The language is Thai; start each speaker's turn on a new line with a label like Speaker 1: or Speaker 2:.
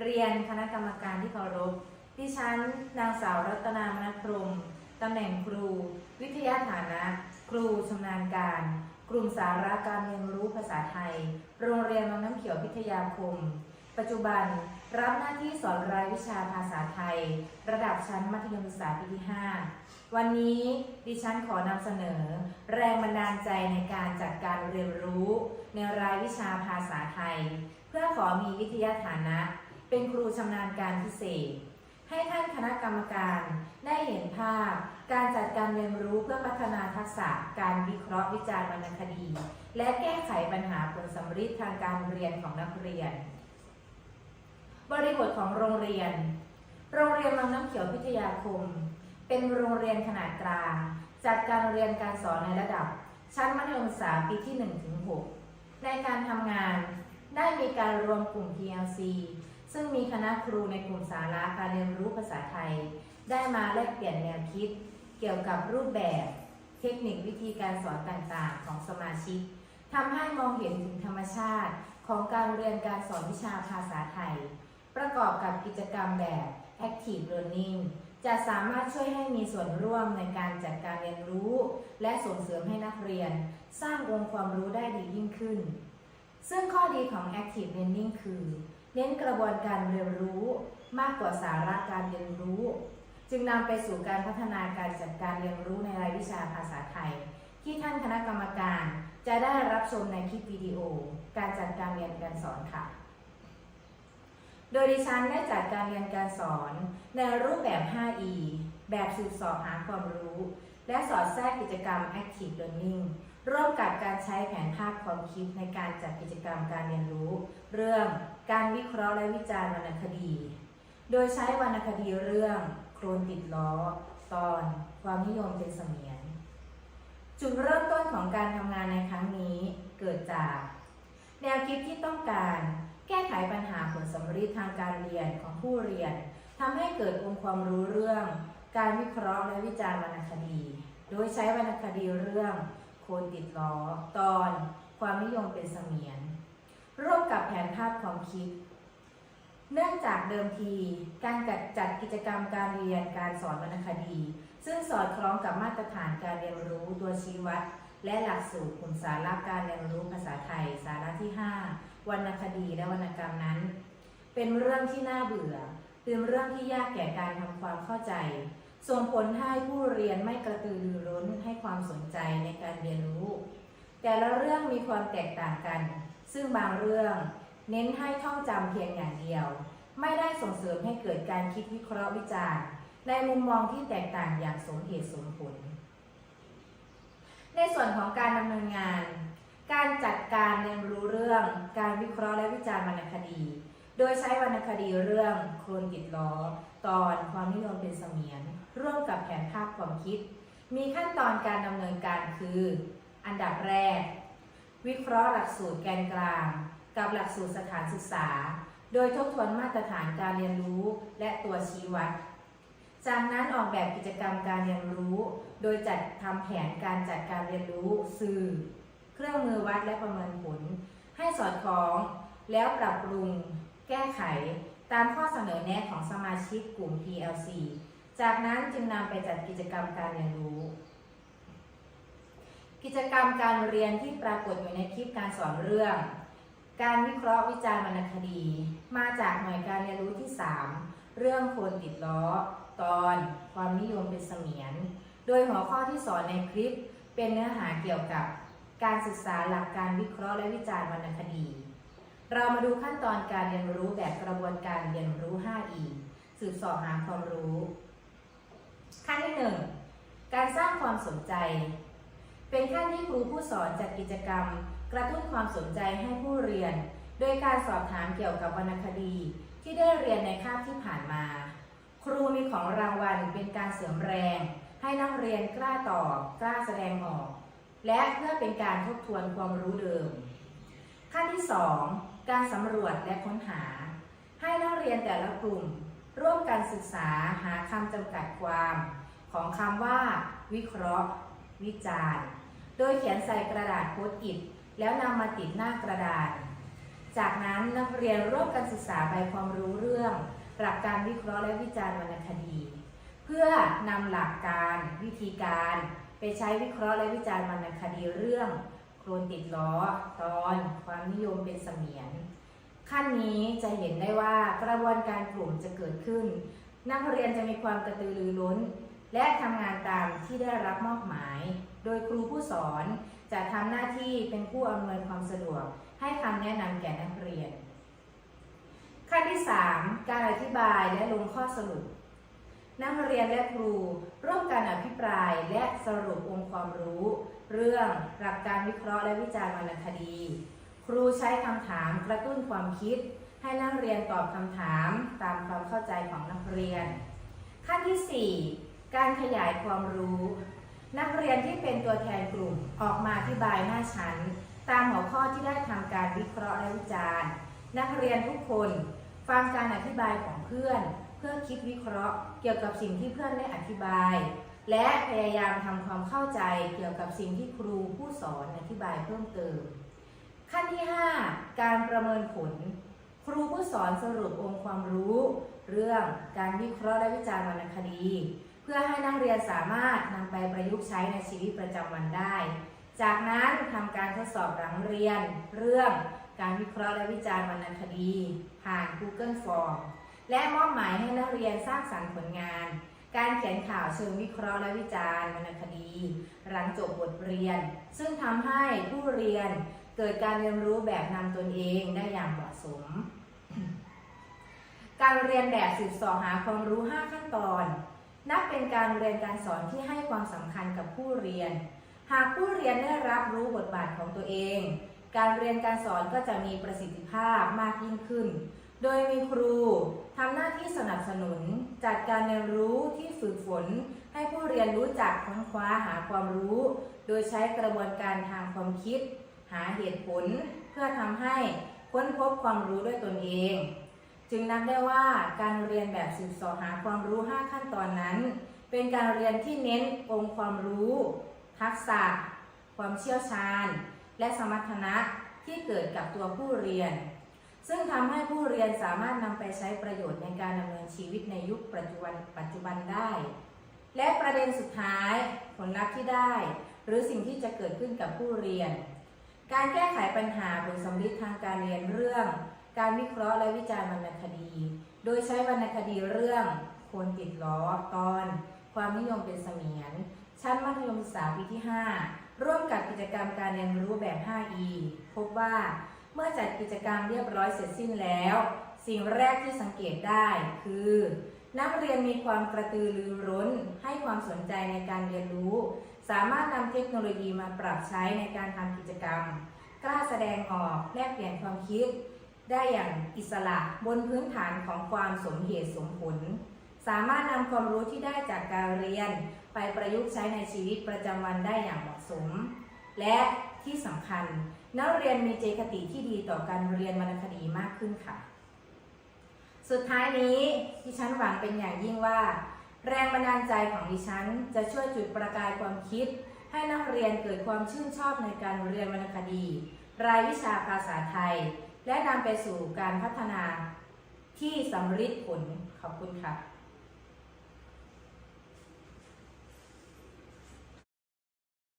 Speaker 1: เรียนคณะกรรมการที่เคารพ ดิฉันนางสาวรัตนามนพรมตำแหน่งครู วิทยาฐานะ ครูชำนาญการ กลุ่มสาระการเรียนรู้ภาษาไทย โรงเรียนวังน้ำเขียวพิทยาคม ปัจจุบันรับหน้าที่สอนรายวิชาภาษาไทย ระดับชั้นมัธยมศึกษาปีที่ 5 วันนี้ดิฉันขอนำเสนอ แรงบันดาลใจในการจัดการเรียนรู้ ในรายวิชาภาษาไทย เพื่อขอมีวิทยาฐานะ เป็นครูชำนาญการพิเศษ ให้ท่านคณะกรรมการได้เห็นภาพ การจัดการเรียนรู้เพื่อพัฒนาทักษะการวิเคราะห์วิจารณ์วรรณคดี และแก้ไขปัญหาผลสำริดทางการเรียนของนักเรียน บริบทของโรงเรียน โรงเรียนวังน้ำเขียวพิทยาคม เป็นโรงเรียนขนาดกลางจัดการเรียนการสอนในระดับ ชั้นมัธยมศึกษาปีที่1ถึง6ในการทำงานได้มีการรวมกลุ่ม PLC ซึ่งมีคณะครูในกลุ่มสาระการเรียนรู้ภาษาไทย ได้มาแลกเปลี่ยนแนวคิด เกี่ยวกับรูปแบบ เทคนิควิธีการสอนต่างๆ ของสมาชิกทำให้มองเห็นถึงธรรมชาติของการเรียนการสอนวิชาภาษาไทย ประกอบกับกิจกรรมแบบ Active Learning จะสามารถช่วยให้มีส่วนร่วมในการจัดการเรียนรู้ และส่งเสริมให้นักเรียน สร้างองค์ความรู้ได้ดียิ่งขึ้น ซึ่งข้อดีของ Active Learning คือ เน้นกระบวนการเรียนรู้มากกว่าสาระการเรียนรู้ จึงนำไปสู่การพัฒนาการจัดการเรียนรู้ในรายวิชาภาษาไทย ที่ท่านคณะกรรมการจะได้รับชมในคลิปวิดีโอ การจัดการเรียนการสอนค่ะ โดยดิฉันได้จัดการเรียนการสอนในรูปแบบ 5E แบบสืบสอบหาความรู้ และสอดแทรกกิจกรรม Active Learning ร่วมกับการใช้แผนภาพความคิดในการจัดกิจกรรมการเรียนรู้ เรื่องการวิเคราะห์และวิจารณ์วรรณคดี โดยใช้วรรณคดีเรื่องโครนติดล้อ ตอนความนิยมเป็นเสมียน จุดเริ่มต้นของการทำงานในครั้งนี้เกิดจาก แนวคิดที่ต้องการแก้ไขปัญหาผลสำริดทางการเรียนของผู้เรียนทำให้เกิดองค์ความรู้เรื่อง การวิเคราะห์และวิจารณ์วรรณคดี โดยใช้วรรณคดีเรื่อง โคนติดล้อ ตอนความนิยมเป็นเสมียน ร่วมกับแผนภาพความคิด เนื่องจากเดิมที การจัดจัดกิจกรรมการเรียนการสอนวรรณคดี ซึ่งสอดคล้องกับมาตรฐานการเรียนรู้ตัวชี้วัด และหลักสูตรกลุ่มสาระการเรียนรู้ภาษาไทย สาระที่ 5 วรรณคดีและวรรณกรรมนั้น เป็นเรื่องที่น่าเบื่อ เป็นเรื่องที่ยากแก่การทำความเข้าใจ ส่งผลให้ผู้เรียนไม่กระตือรือร้นให้ความสนใจในการเรียนรู้ แต่ละเรื่องมีความแตกต่างกัน ซึ่งบางเรื่องเน้นให้ท่องจำเพียงอย่างเดียว ไม่ได้ส่งเสริมให้เกิดการคิดวิเคราะห์วิจารณ์ ในมุมมองที่แตกต่างอย่างสมเหตุสมผล ในส่วนของการดำเนินงาน การจัดการเรียนรู้เรื่อง การวิเคราะห์และวิจารณ์วรรณคดี ดยใช้วรรณคดีเรื่องโคลนติดล้อ ตอนความนิยมเป็นเสมียน ร่วมกับแผนภาพความคิด มีขั้นตอนการดำเนินการคือ อันดับแรก วิเคราะห์หลักสูตรแกนกลาง กับหลักสูตรสถานศึกษา โดยทบทวนมาตรฐานการเรียนรู้และตัวชี้วัด จากนั้นออกแบบกิจกรรมการเรียนรู้ โดยจัดทำแผนการจัดการเรียนรู้สื่อ เครื่องมือวัดและประเมินผล ให้สอดคล้อง แล้วปรับปรุง แก้ไขตามข้อเสนอแนะของสมาชิกกลุ่ม PLC จากนั้นจึงนำไปจัดกิจกรรมการเรียนรู้ กิจกรรมการเรียนที่ปรากฏอยู่ในคลิปการสอนเรื่อง การวิเคราะห์วิจารณ์วรรณคดี มาจากหน่วยการเรียนรู้ที่ 3 เรื่องโคนติดล้อ ตอนความนิยมเป็นเสมียน โดยหัวข้อที่สอนในคลิปเป็นเนื้อหาเกี่ยวกับ การศึกษาหลักการวิเคราะห์และวิจารณ์วรรณคดี เรามาดูขั้นตอนการเรียนรู้แบบกระบวนการเรียนรู้ 5E สืบสอบหาความรู้ ขั้นที่ 1 การสร้างความสนใจ เป็นขั้นที่ครูผู้สอนจัดกิจกรรม กระตุ้นความสนใจให้ผู้เรียน โดยการสอบถามเกี่ยวกับวรรณคดี ที่ได้เรียนในคาบที่ผ่านมา ครูมีของรางวัลเป็นการเสริมแรง ให้นักเรียนกล้าตอบ กล้าแสดงออก และเพื่อเป็นการทบทวนความรู้เดิม ขั้นที่ 2 การสำรวจและค้นหา ให้นักเรียนแต่ละกลุ่ม ร่วมกันศึกษาหาคำจำกัดความ ของคำว่า วิเคราะห์ วิจารณ์ โดยเขียนใส่กระดาษโพสต์อิทแล้วนำมาติดหน้ากระดาษ จากนั้นนักเรียนร่วมกันศึกษาใบความรู้เรื่อง หลักการวิเคราะห์และวิจารณ์วรรณคดี เพื่อนำหลักการ วิธีการ ไปใช้วิเคราะห์และวิจารณ์วรรณคดีเรื่อง โครนติดล้อ ตอนความนิยมเป็นเสมียน ขั้นนี้จะเห็นได้ว่ากระบวนการกลุ่มจะเกิดขึ้น นักเรียนจะมีความกระตือรือร้น และทำงานตามที่ได้รับมอบหมาย โดยครูผู้สอนจะทำหน้าที่เป็นผู้อำนวยความสะดวก ให้คำแนะนำแก่นักเรียน ขั้นที่ 3 การอธิบายและลงข้อสรุป นักเรียนและครู ร่วมกันอภิปรายและสรุปองค์ความรู้ เรื่องหลักการวิเคราะห์และวิจารณ์วรรณคดี ครูใช้คำถามกระตุ้นความคิด ให้นักเรียนตอบคำถามตามความเข้าใจของนักเรียน ขั้นที่ 4 การขยายความรู้ นักเรียนที่เป็นตัวแทนกลุ่มออกมาอธิบายหน้าชั้น ตามหัวข้อที่ได้ทำการวิเคราะห์และวิจารณ์ นักเรียนทุกคน ฟังการอธิบายของเพื่อน พื่อคิดวิเคราะห์ เกี่ยวกับสิ่งที่เพื่อนได้อธิบาย และพยายามทำความเข้าใจเกี่ยวกับสิ่งที่ครูผู้สอนอธิบายเพิ่มเติม ขั้นที่ 5 การประเมินผล ครูผู้สอนสรุปองค์ความรู้ เรื่องการวิเคราะห์และวิจารณ์วรรณคดี เพื่อให้นักเรียนสามารถนำไปประยุกต์ใช้ในชีวิตประจำวันได้ จากนั้นทำการทดสอบหลังเรียน เรื่องการวิเคราะห์และวิจารณ์วรรณคดี ผ่าน Google Form และมอบหมายให้นักเรียนสร้างสรรค์ผลงาน การเขียนข่าวเชิงวิเคราะห์และวิจารณ์วรรณคดี หลังจบบทเรียน ซึ่งทำให้ผู้เรียนเกิดการเรียนรู้แบบนำตนเองได้อย่างเหมาะสม การเรียนแบบสืบสอหาความรู้ 5 ขั้นตอน นับเป็นการเรียนการสอนที่ให้ความสำคัญกับผู้เรียน หากผู้เรียนได้รับรู้บทบาทของตัวเอง การเรียนการสอนก็จะมีประสิทธิภาพมากยิ่งขึ้น โดยมีครูทำหน้าที่สนับสนุน จัดการเรียนรู้ที่ฝึกฝน ให้ผู้เรียนรู้จักค้นคว้าหาความรู้ โดยใช้กระบวนการทางความคิด หาเหตุผล เพื่อทำให้ค้นพบความรู้ด้วยตนเอง จึงนับได้ว่าการเรียนแบบสืบสอหาความรู้ 5 ขั้นตอนนั้น เป็นการเรียนที่เน้นองค์ความรู้ ทักษะ ความเชี่ยวชาญ และสมรรถนะที่เกิดกับตัวผู้เรียน ซึ่งทำให้ผู้เรียนสามารถนำไปใช้ประโยชน์ในการดำเนินชีวิตในยุคปัจจุบันปัจจุบันได้ และประเด็นสุดท้ายผลลัพธ์ที่ได้ หรือสิ่งที่จะเกิดขึ้นกับผู้เรียน การแก้ไขปัญหาผลสำลิดทางการเรียนเรื่อง การวิเคราะห์และวิจารณ์วรรณคดี โดยใช้วรรณคดีเรื่องคนติดล้อตอน ความนิยมเป็นเสมียน ชั้นมัธยมศึกษาปีที่ 5 ร่วมกับกิจกรรมการเรียนรู้แบบ 5E พบว่า เมื่อจัดกิจกรรมเรียบร้อยเสร็จสิ้นแล้ว สิ่งแรกที่สังเกตได้คือ นักเรียนมีความกระตือรือร้น ให้ความสนใจในการเรียนรู้ สามารถนำเทคโนโลยีมาปรับใช้ในการทำกิจกรรม กล้าแสดงออกแลกเปลี่ยนความคิด ได้อย่างอิสระบนพื้นฐานของความสมเหตุสมผล สามารถนำความรู้ที่ได้จากการเรียน ไปประยุกต์ใช้ในชีวิตประจำวันได้อย่างเหมาะสม และ ที่สำคัญ นักเรียนมีเจตคติที่ดีต่อการเรียนวรรณคดีมากขึ้นค่ะ สุดท้ายนี้ดิฉันหวังเป็นอย่างยิ่งว่า แรงบันดาลใจของดิฉัน จะช่วยจุดประกายความคิด ให้นักเรียนเกิดความชื่นชอบในการเรียนวรรณคดี รายวิชาภาษาไทย และนำไปสู่การพัฒนาที่สำฤทธิ์ผลขอบคุณค่ะ